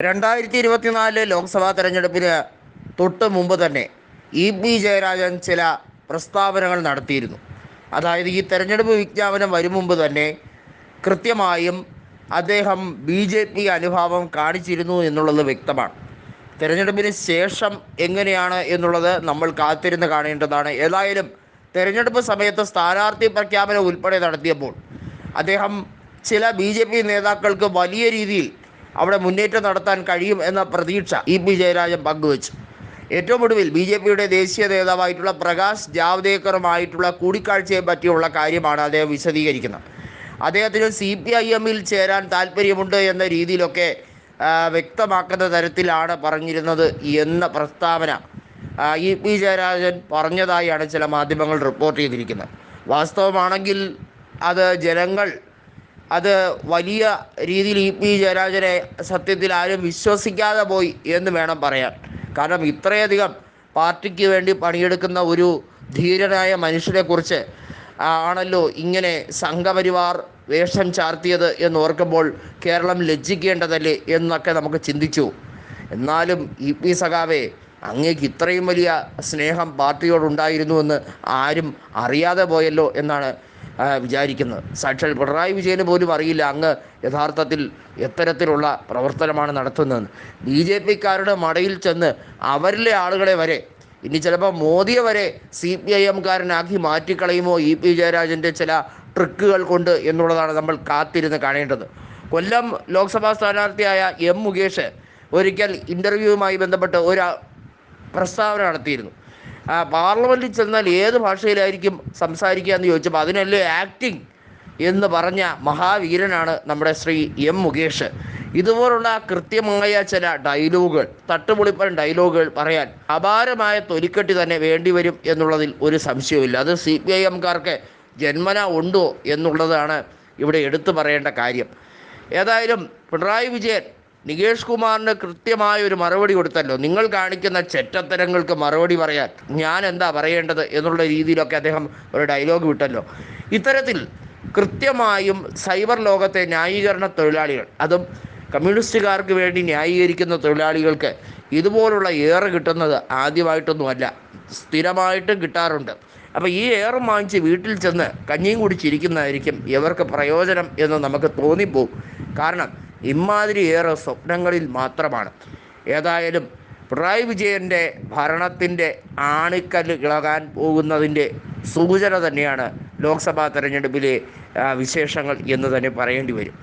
രണ്ടായിരത്തി ഇരുപത്തിനാല് ലോക്സഭാ തെരഞ്ഞെടുപ്പിന് തൊട്ട് മുമ്പ് തന്നെ ഇ പി ജയരാജൻ ചില പ്രസ്താവനകൾ നടത്തിയിരുന്നു. അതായത് ഈ തെരഞ്ഞെടുപ്പ് വിജ്ഞാപനം വരും മുമ്പ് തന്നെ കൃത്യമായും അദ്ദേഹം ബി ജെ പി അനുഭാവം കാണിച്ചിരുന്നു എന്നുള്ളത് വ്യക്തമാണ്. തെരഞ്ഞെടുപ്പിന് ശേഷം എങ്ങനെയാണ് എന്നുള്ളത് നമ്മൾ കാത്തിരുന്ന് കാണേണ്ടതാണ്. ഏതായാലും തെരഞ്ഞെടുപ്പ് സമയത്ത് സ്ഥാനാർത്ഥി പ്രഖ്യാപനം ഉൾപ്പെടെ നടത്തിയപ്പോൾ അദ്ദേഹം ചില ബി നേതാക്കൾക്ക് വലിയ രീതിയിൽ അവിടെ മുന്നേറ്റം നടത്താൻ കഴിയും എന്ന പ്രതീക്ഷ ഇ പി ജയരാജൻ പങ്കുവച്ചു. ഏറ്റവും ഒടുവിൽ ബി ജെ പിയുടെ ദേശീയ നേതാവായിട്ടുള്ള പ്രകാശ് ജാവ്ദേക്കറുമായിട്ടുള്ള കൂടിക്കാഴ്ചയെ പറ്റിയുള്ള കാര്യമാണ് അദ്ദേഹം വിശദീകരിക്കുന്നത്. അദ്ദേഹത്തിന് സി പി ഐ എമ്മിൽ ചേരാൻ താല്പര്യമുണ്ട് എന്ന രീതിയിലൊക്കെ വ്യക്തമാക്കുന്ന തരത്തിലാണ് പറഞ്ഞിരുന്നത് എന്ന പ്രസ്താവന ഇ പി ജയരാജൻ പറഞ്ഞതായാണ് ചില മാധ്യമങ്ങൾ റിപ്പോർട്ട് ചെയ്തിരിക്കുന്നത്. വാസ്തവമാണെങ്കിൽ അത് ജനങ്ങൾ അത് വലിയ രീതിയിൽ ഇ പി ജയരാജനെ സത്യത്തിൽ ആരും വിശ്വസിക്കാതെ പോയി എന്ന് വേണം പറയാൻ. കാരണം ഇത്രയധികം പാർട്ടിക്ക് വേണ്ടി പണിയെടുക്കുന്ന ഒരു ധീരനായ മനുഷ്യനെക്കുറിച്ച് ആണല്ലോ ഇങ്ങനെ സംഘപരിവാർ വേഷം ചാർത്തിയത് എന്ന് ഓർക്കുമ്പോൾ കേരളം ലജ്ജിക്കേണ്ടതല്ലേ എന്നൊക്കെ നമുക്ക് ചിന്തിച്ചു. എന്നാലും ഇ പി സഖാവെ അങ്ങേക്ക് ഇത്രയും വലിയ സ്നേഹം പാർട്ടിയോടുണ്ടായിരുന്നുവെന്ന് ആരും അറിയാതെ പോയല്ലോ എന്നാണ് വിചാരിക്കുന്നത് സാക്ഷാൽ പിണറായി വിജയന് പോലും അറിയില്ല അങ്ങ് യഥാർത്ഥത്തിൽ എത്തരത്തിലുള്ള പ്രവർത്തനമാണ് നടത്തുന്നതെന്ന്. ബി ജെ പിക്കാരുടെ മടയിൽ ചെന്ന് അവരിലെ ആളുകളെ വരെ ഇനി ചിലപ്പോൾ മോദിയെ വരെ സി പി ഐ എംകാരനാക്കി മാറ്റിക്കളയുമോ ഇ പി ജയരാജന്റെ ചില ട്രിക്കുകൾ കൊണ്ട് എന്നുള്ളതാണ് നമ്മൾ കാത്തിരുന്ന് കാണേണ്ടത്. കൊല്ലം ലോക്സഭാ സ്ഥാനാർത്ഥിയായ എം മുകേഷ് ഒരിക്കൽ ഇന്റർവ്യൂവുമായി ബന്ധപ്പെട്ട് ഒരു പ്രസ്താവന നടത്തിയിരുന്നു. പാർലമെന്റിൽ ചെന്നാൽ ഏത് ഭാഷയിലായിരിക്കും സംസാരിക്കുക എന്ന് ചോദിച്ചപ്പോൾ അതിനല്ലേ ആക്ടിങ് എന്ന് പറഞ്ഞ മഹാവീരനാണ് നമ്മുടെ ശ്രീ എം മുകേഷ്. ഇതുപോലുള്ള കൃത്യമായ ചില ഡയലോഗുകൾ തട്ടുപൊളിപ്പൻ ഡയലോഗുകൾ പറയാൻ അപാരമായ തൊലിക്കെട്ടി തന്നെ വേണ്ടിവരും എന്നുള്ളതിൽ ഒരു സംശയവുമില്ല. അത് സി പി ഐ എംകാർക്ക് ജന്മന ഉണ്ടോ എന്നുള്ളതാണ് ഇവിടെ എടുത്തു പറയേണ്ട കാര്യം. ഏതായാലും പിണറായി വിജയൻ നികേഷ് കുമാറിന് കൃത്യമായ ഒരു മറുപടി കൊടുത്തല്ലോ. നിങ്ങൾ കാണിക്കുന്ന ചെറ്റത്തരങ്ങൾക്ക് മറുപടി പറയാൻ ഞാൻ എന്താ പറയേണ്ടത് എന്നുള്ള രീതിയിലൊക്കെ അദ്ദേഹം ഒരു ഡയലോഗ് വിട്ടല്ലോ. ഇത്തരത്തിൽ കൃത്യമായും സൈബർ ലോകത്തെ ന്യായീകരണ തൊഴിലാളികൾ അതും കമ്മ്യൂണിസ്റ്റുകാർക്ക് വേണ്ടി ന്യായീകരിക്കുന്ന തൊഴിലാളികൾക്ക് ഇതുപോലുള്ള ഏറ് കിട്ടുന്നത് ആദ്യമായിട്ടൊന്നുമല്ല. സ്ഥിരമായിട്ടും കിട്ടാറുണ്ട്. അപ്പോൾ ഈ എയർ വാങ്ങിച്ച് വീട്ടിൽ ചെന്ന് കഞ്ഞിയും കുടിച്ചിരിക്കുന്നതായിരിക്കും ഇവർക്ക് പ്രയോജനം എന്ന് നമുക്ക് തോന്നിപ്പോവും. കാരണം ഇമാതിരി ഏറെ സ്വപ്നങ്ങളിൽ മാത്രമാണ്. ഏതായാലും പിണറായി വിജയന്റെ ഭരണത്തിന്റെ ആണിക്കല്ല് ഇളകാൻ പോകുന്നതിന്റെ സൂചന തന്നെയാണ് ലോക്സഭാ തെരഞ്ഞെടുപ്പിലെ വിശേഷങ്ങൾ എന്ന് തന്നെ പറയേണ്ടി വരും.